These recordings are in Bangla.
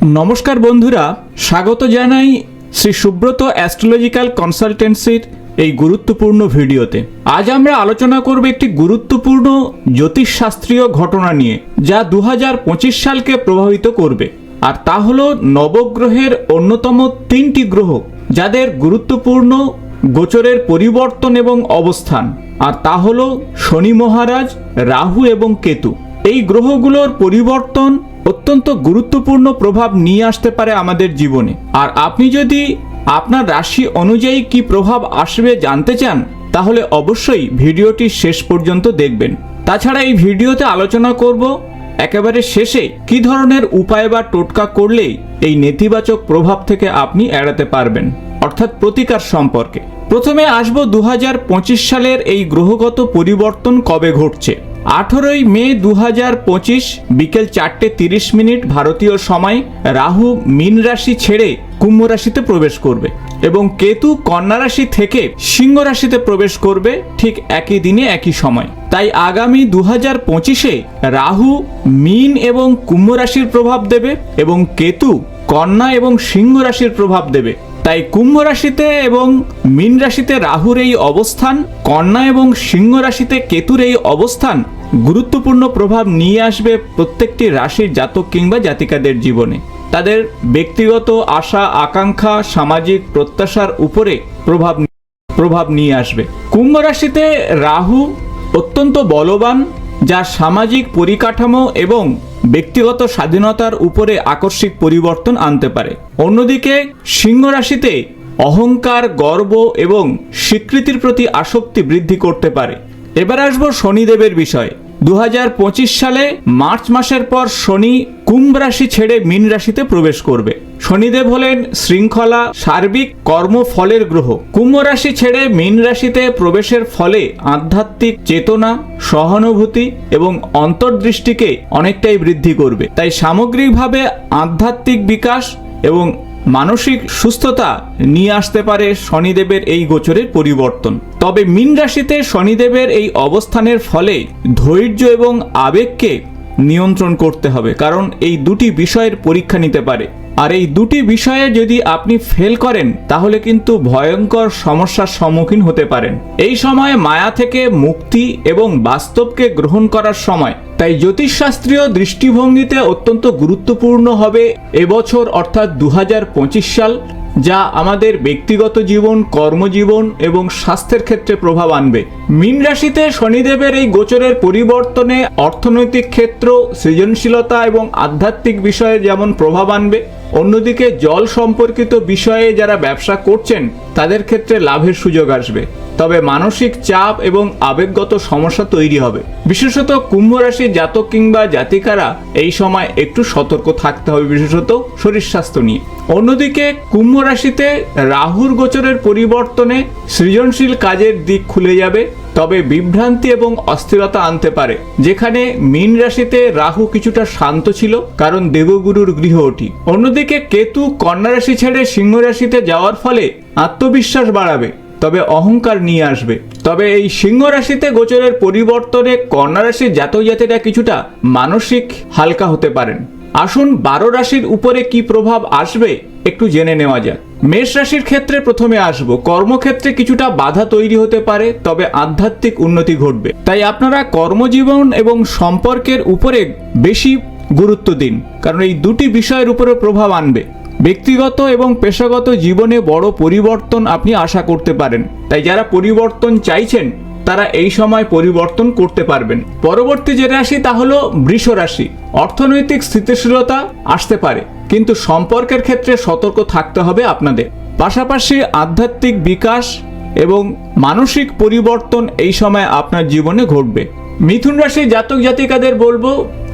নমস্কার বন্ধুরা, স্বাগত জানাই শ্রী সুব্রত অ্যাস্ট্রোলজিক্যাল কনসালটেন্সির এই গুরুত্বপূর্ণ ভিডিওতে। আজ আমরা আলোচনা করব একটি গুরুত্বপূর্ণ জ্যোতিষশাস্ত্রীয় ঘটনা নিয়ে, যা দু হাজার পঁচিশ সালকে প্রভাবিত করবে। আর তা হলো নবগ্রহের অন্যতম তিনটি গ্রহ, যাদের গুরুত্বপূর্ণ গোচরের পরিবর্তন এবং অবস্থান। আর তা হল শনি মহারাজ, রাহু এবং কেতু। এই গ্রহগুলোর পরিবর্তন অত্যন্ত গুরুত্বপূর্ণ প্রভাব নিয়ে আসতে পারে আমাদের জীবনে। আর আপনি যদি আপনার রাশি অনুযায়ী কি প্রভাব আসবে জানতে চান, তাহলে অবশ্যই ভিডিওটি শেষ পর্যন্ত দেখবেন। তাছাড়া এই ভিডিওতে আলোচনা করব একেবারে শেষে কি ধরনের উপায় বা টোটকা করলে এই নেতিবাচক প্রভাব থেকে আপনি এড়াতে পারবেন, অর্থাৎ প্রতিকার সম্পর্কে। প্রথমে আসব দু সালের এই গ্রহগত পরিবর্তন কবে ঘটছে? আঠেরোই মে দু হাজার পঁচিশ বিকেল চারটে তিরিশ মিনিট ভারতীয় সময় রাহু মীন রাশি ছেড়ে কুম্ভ রাশিতে প্রবেশ করবে এবং কেতু কন্যা রাশি থেকে সিংহ রাশিতে প্রবেশ করবে ঠিক একই দিনে একই সময়। তাই আগামী দু হাজার পঁচিশে রাহু মীন এবং কুম্ভ রাশির প্রভাব দেবে এবং কেতু কন্যা এবং সিংহ রাশির প্রভাব দেবে। তাই কুম্ভ রাশিতে এবং মীন রাশিতে রাহুর এই অবস্থান, কন্যা এবং সিংহ রাশিতে কেতুর এই অবস্থান গুরুত্বপূর্ণ প্রভাব নিয়ে আসবে প্রত্যেকটি রাশির জাতক কিংবা জাতিকাদের জীবনে। তাদের ব্যক্তিগত আশা, আকাঙ্ক্ষা, সামাজিক প্রত্যাশার উপরে প্রভাব প্রভাব নিয়ে আসবে। কুম্ভ রাশিতে রাহু অত্যন্ত বলবান, যা সামাজিক পরিকাঠামো এবং ব্যক্তিগত স্বাধীনতার উপরে আকস্মিক পরিবর্তন আনতে পারে। অন্যদিকে সিংহ রাশিতে অহংকার, গর্ব এবং স্বীকৃতির প্রতি আসক্তি বৃদ্ধি করতে পারে। এবার আসব শনিদেবের বিষয়ে। দু হাজার পঁচিশ সালে মার্চ মাসের পর শনি কুম্ভ রাশি ছেড়ে মীন রাশিতে প্রবেশ করবে। শনিদেব হলেন শৃঙ্খলা, সার্বিক কর্মফলের গ্রহ। কুম্ভ রাশি ছেড়ে মীন রাশিতে প্রবেশের ফলে আধ্যাত্মিক চেতনা, সহানুভূতি এবং অন্তর্দৃষ্টিকে অনেকটাই বৃদ্ধি করবে। তাই সামগ্রিকভাবে আধ্যাত্মিক বিকাশ এবং মানসিক সুস্থতা নিয়ে আসতে পারে শনিদেবের এই গোচরের পরিবর্তন। তবে মীন রাশিতে শনিদেবের এই অবস্থানের ফলে ধৈর্য এবং আবেগকে নিয়ন্ত্রণ করতে হবে। কারণ এই দুটি বিষয়ের পরীক্ষা নিতে পারে। আর এই দুটি বিষয়ে যদি আপনি ফেল করেন, তাহলে কিন্তু ভয়ঙ্কর সমস্যার সম্মুখীন হতে পারেন। এই সময়ে মায়া থেকে মুক্তি এবং বাস্তবকে গ্রহণ করার সময়। তাই জ্যোতিষশাস্ত্রীয় দৃষ্টিভঙ্গিতে অত্যন্ত গুরুত্বপূর্ণ হবে এবছর, অর্থাৎ দু হাজার পঁচিশ সাল। যা আমাদের ব্যক্তিগত জীবন, কর্মজীবন এবং স্বাস্থ্যের ক্ষেত্রে প্রভাব আনবে। মীন রাশিতে শনিদেবের এই গোচরের পরিবর্তনে অর্থনৈতিক ক্ষেত্র, সৃজনশীলতা এবং আধ্যাত্মিক বিষয়ে যেমন প্রভাব আনবে অন্যদিকে জল সম্পর্কিত বিষয়ে যারা ব্যবসা করছেন, তাদের ক্ষেত্রে লাভের সুযোগ আসবে। তবে মানসিক চাপ এবং আবেগগত সমস্যা তৈরি হবে। বিশেষত কুম্ভ রাশির জাতক কিংবা জাতিকারা এই সময় একটু সতর্ক থাকতে হবে, বিশেষত শরীর স্বাস্থ্য নিয়ে। অন্যদিকে কুম্ভ রাশিতে রাহুর গোচরের পরিবর্তনে সৃজনশীল কাজের দিক খুলে যাবে। তবে বিভ্রান্তি এবং অস্থিরতা আনতে পারে। যেখানে মীন রাশিতে রাহু কিছুটা শান্ত ছিল, কারণ দেবগুরুর গৃহ ওটি। অন্যদিকে কেতু কন্যা রাশি ছেড়ে সিংহ রাশিতে যাওয়ার ফলে আত্মবিশ্বাস বাড়াবে, তবে অহংকার নিয়ে আসবে। তবে এই সিংহ রাশিতে গোচরের পরিবর্তনে কন্যা রাশির জাতক জাতিরা কিছুটা মানসিক হালকা হতে পারেন। আসুন বারো রাশির উপরে কি প্রভাব আসবে, একটু জেনে নেওয়া যাক। মেষ রাশির ক্ষেত্রে প্রথমে আসব। কর্মক্ষেত্রে কিছুটা বাধা তৈরি হতে পারে, তবে আধ্যাত্মিক উন্নতি ঘটবে। তাই আপনারা কর্মজীবন এবং সম্পর্কের উপরে বেশি গুরুত্ব দিন, কারণ এই দুটি বিষয়ের উপরে প্রভাব আনবে। ব্যক্তিগত এবং পেশাগত জীবনে বড় পরিবর্তন আপনি আশা করতে পারেন। তাই যারা পরিবর্তন চাইছেন, তারা এই সময় পরিবর্তন করতে পারবেন। পরবর্তী যে রাশি তা হলো বৃষ রাশি অর্থনৈতিক স্থিতিশীলতা আসতে পারে। কিন্তু সম্পর্কের ক্ষেত্রে সতর্ক থাকতে হবে আপনাদের। পাশাপাশি আধ্যাত্মিক বিকাশ এবং মানসিক পরিবর্তন এই সময় আপনার জীবনে ঘটবে। মিথুন রাশির জাতক জাতিকাদের বলব,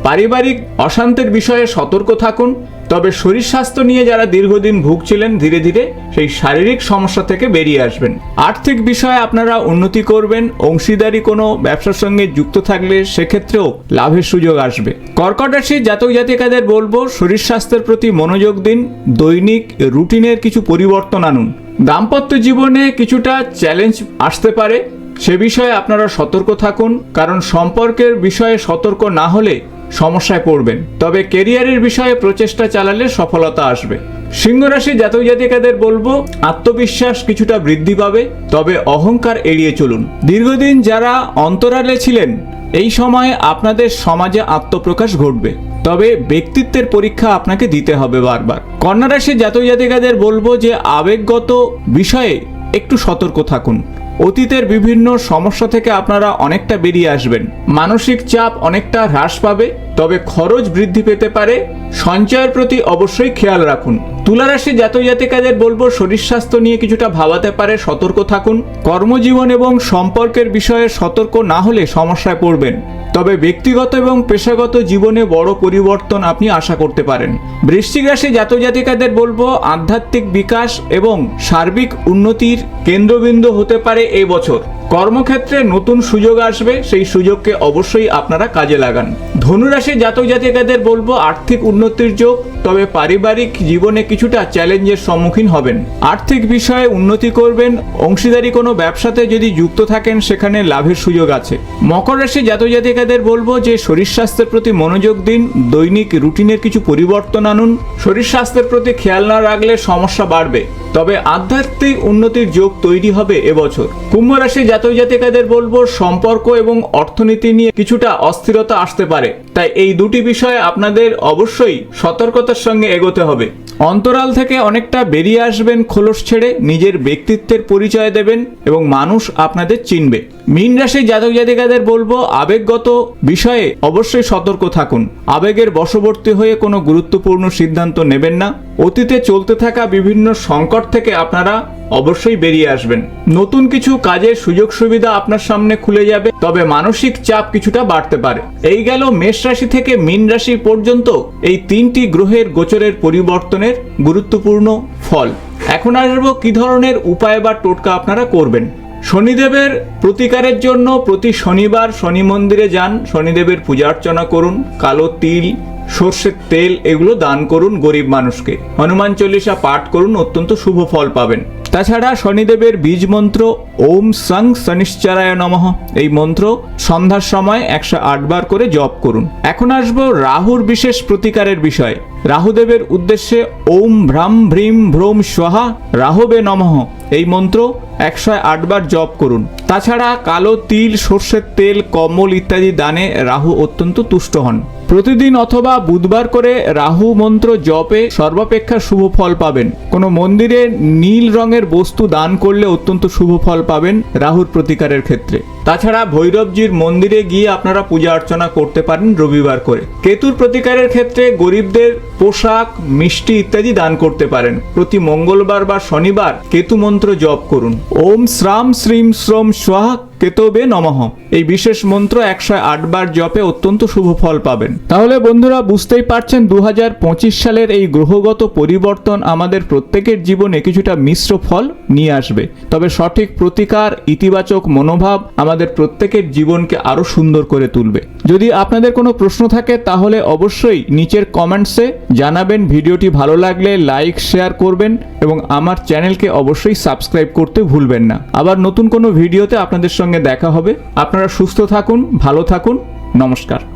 পারিবারিক অশান্তির বিষয়ে সতর্ক থাকুন তবে শরীর স্বাস্থ্য নিয়ে যারা দীর্ঘদিন ভুগছিলেন, ধীরে ধীরে সেই শারীরিক সমস্যা থেকে বেরিয়ে আসবেন। আর্থিক বিষয়ে আপনারা উন্নতি করবেন, অংশীদারি কোনো ব্যবসার সঙ্গে যুক্ত থাকলে সেক্ষেত্রেও লাভের সুযোগ আসবে। কর্কট রাশির জাতক জাতিকাদের বলব, শরীর স্বাস্থ্যের প্রতি মনোযোগ দিন, দৈনিক রুটিনের কিছু পরিবর্তন আনুন। দাম্পত্য জীবনে কিছুটা চ্যালেঞ্জ আসতে পারে, সে বিষয়ে আপনারা সতর্ক থাকুন, কারণ সম্পর্কের বিষয়ে সতর্ক না হলে সমস্যায় পড়বেন। তবে কেরিয়ারের বিষয়ে প্রচেষ্টা চালালে সফলতা আসবে। সিংহ রাশি জাতক জাতিকাদের বলব, আত্মবিশ্বাস কিছুটা বৃদ্ধি পাবে, তবে অহংকার এড়িয়ে চলুন। দীর্ঘদিন যারা অন্তরালে ছিলেন, এই সময়ে আপনাদের সমাজে আত্মপ্রকাশ ঘটবে। তবে ব্যক্তিত্বের পরীক্ষা আপনাকে দিতে হবে বারবার। কন্যা রাশি জাতক জাতিকাদের বলব যে, আবেগগত বিষয়ে একটু সতর্ক থাকুন। অতীতের বিভিন্ন সমস্যা থেকে আপনারা অনেকটা বেরিয়ে আসবেন। মানসিক চাপ অনেকটা হ্রাস পাবে, তবে খরচ বৃদ্ধি পেতে পারে। সঞ্চয়ের প্রতি অবশ্যই খেয়াল রাখুন। তুলারাশি জাতক জাতিকাদের বলব, শরীর স্বাস্থ্য নিয়ে কিছুটা ভাবাতে পারে, সতর্ক থাকুন। কর্মজীবন এবং সম্পর্কের বিষয়ে সতর্ক না হলে সমস্যায় পড়বেন। তবে ব্যক্তিগত এবং পেশাগত জীবনে বড় পরিবর্তন আপনি আশা করতে পারেন। বৃশ্চিক রাশি জাতজাতিকাদের বলব, আধ্যাত্মিক বিকাশ এবং সার্বিক উন্নতির কেন্দ্রবিন্দু হতে পারে এই বছর। কর্মক্ষেত্রে নতুন সুযোগ আসবে, সেই সুযোগকে অবশ্যই আপনারা কাজে লাগান। ধনুরাশি জাতক জাতিকাদের বলব আর্থিক উন্নতির যোগ, তবে পারিবারিক জীবনে কিছুটা চ্যালেঞ্জের সম্মুখীন হবেন। আর্থিক বিষয়ে উন্নতি করবেন, অংশীদারি কোনো ব্যবসাতে যদি যুক্ত থাকেন, সেখানে লাভের সুযোগ আছে। মকর রাশি জাতক জাতিকাদের বলব যে শরীর স্বাস্থ্যের প্রতি মনোযোগ দিন, দৈনিক রুটিনের কিছু পরিবর্তন আনুন শরীর স্বাস্থ্যের প্রতি খেয়াল না রাখলে সমস্যা বাড়বে। তবে আধ্যাত্মিক উন্নতির যোগ তৈরি হবে এবছর। কুম্ভ রাশি জাতক জাতিকাদের বলব, সম্পর্ক এবং অর্থনীতি নিয়ে কিছুটা অস্থিরতা আসতে পারে। তাই এই দুটি বিষয়ে আপনাদের অবশ্যই সতর্কতার সঙ্গে এগোতে হবে। অন্তরাল থেকে অনেকটা বেরিয়ে আসবেন খোলস ছেড়ে নিজের ব্যক্তিত্বের পরিচয় দেবেন এবং মানুষ আপনাদের চিনবে। মীন রাশি জাতক জাতিকাদের বলব, আবেগগত বিষয়ে অবশ্যই সতর্ক থাকুন। আবেগের বশবর্তী হয়ে কোনো গুরুত্বপূর্ণ সিদ্ধান্ত নেবেন না। অতীতে চলতে থাকা বিভিন্ন সংকট থেকে আপনারা অবশ্যই বেরিয়ে আসবেন। নতুন কিছু কাজের সুযোগ সুবিধা আপনার সামনে খুলে যাবে, তবে মানসিক চাপ কিছুটা বাড়তে পারে। এই গেল মেষ রাশি থেকে মীন রাশি পর্যন্ত এই তিনটি গ্রহের গোচরের পরিবর্তনের গুরুত্বপূর্ণ ফল। এখন আসব কি ধরনের উপায় বা টোটকা আপনারা করবেন। শনিদেবের প্রতিকারের জন্য প্রতি শনিবার শনি মন্দিরে যান, শনিদেবের পূজা অর্চনা করুন, কালো তিল, সর্ষের তেল এগুলো দান করুন গরিব মানুষকে। হনুমান চল্লিশা পাঠ করুন, অত্যন্ত শুভ ফল পাবেন। তাছাড়া শনিদেবের বীজ মন্ত্র ওম সং শনিশ্চরায় নমঃ। এই মন্ত্র সন্ধ্যার সময় একশো আটবার করে জপ করুন। এখন আসব রাহুর বিশেষ প্রতিকারের বিষয়। রাহুদেবের উদ্দেশ্যে ওম ভ্রাম ভ্রীম ভ্রোম স্বাহা রাহবে নমঃ। এই মন্ত্র একশো আটবার জপ করুন। তাছাড়া কালো তিল, সর্ষের তেল কম্বল ইত্যাদি দানে রাহু অত্যন্ত তুষ্ট হন। প্রতিদিন অথবা বুধবার করে রাহু মন্ত্র জপে সর্বাপেক্ষা শুভ ফল পাবেন। কোনো মন্দিরে নীল রঙের বস্তু দান করলে অত্যন্ত শুভ ফল পাবেন রাহুর প্রতিকারের ক্ষেত্রে। তাছাড়া ভৈরবজির মন্দিরে গিয়ে আপনারা পূজা অর্চনা করতে পারেন রবিবার করে। কেতুর প্রতিকারের ক্ষেত্রে গরিবদের পোশাক, মিষ্টি ইত্যাদি দান করতে পারেন। প্রতি মঙ্গলবার বা শনিবার কেতু মন্ত্র জপ করুন। ওম শ্রাম শ্রীম শ্রম স্বাহা কেতবে নমঃ। এই বিশেষ মন্ত্র একশো আটবার জপে অত্যন্ত শুভ ফল পাবেন। তাহলে বন্ধুরা, বুঝতেই পারছেন দু হাজার পঁচিশ সালের এই গ্রহগত পরিবর্তন আমাদের প্রত্যেকের জীবনে কিছুটা মিশ্র ফল নিয়ে আসবে। তবে সঠিক প্রতিকার, ইতিবাচক মনোভাব আমাদের প্রত্যেকের জীবনকে আরও সুন্দর করে তুলবে। যদি আপনাদের কোনো প্রশ্ন থাকে, তাহলে অবশ্যই নিচের কমেন্টসে জানাবেন। ভিডিওটি ভালো লাগলে লাইক, শেয়ার করবেন এবং আমার চ্যানেলকে অবশ্যই সাবস্ক্রাইব করতে ভুলবেন না। আবার নতুন কোনো ভিডিওতে আপনাদের সঙ্গে দেখা হবে। আপনারা সুস্থ থাকুন ভালো থাকুন। নমস্কার।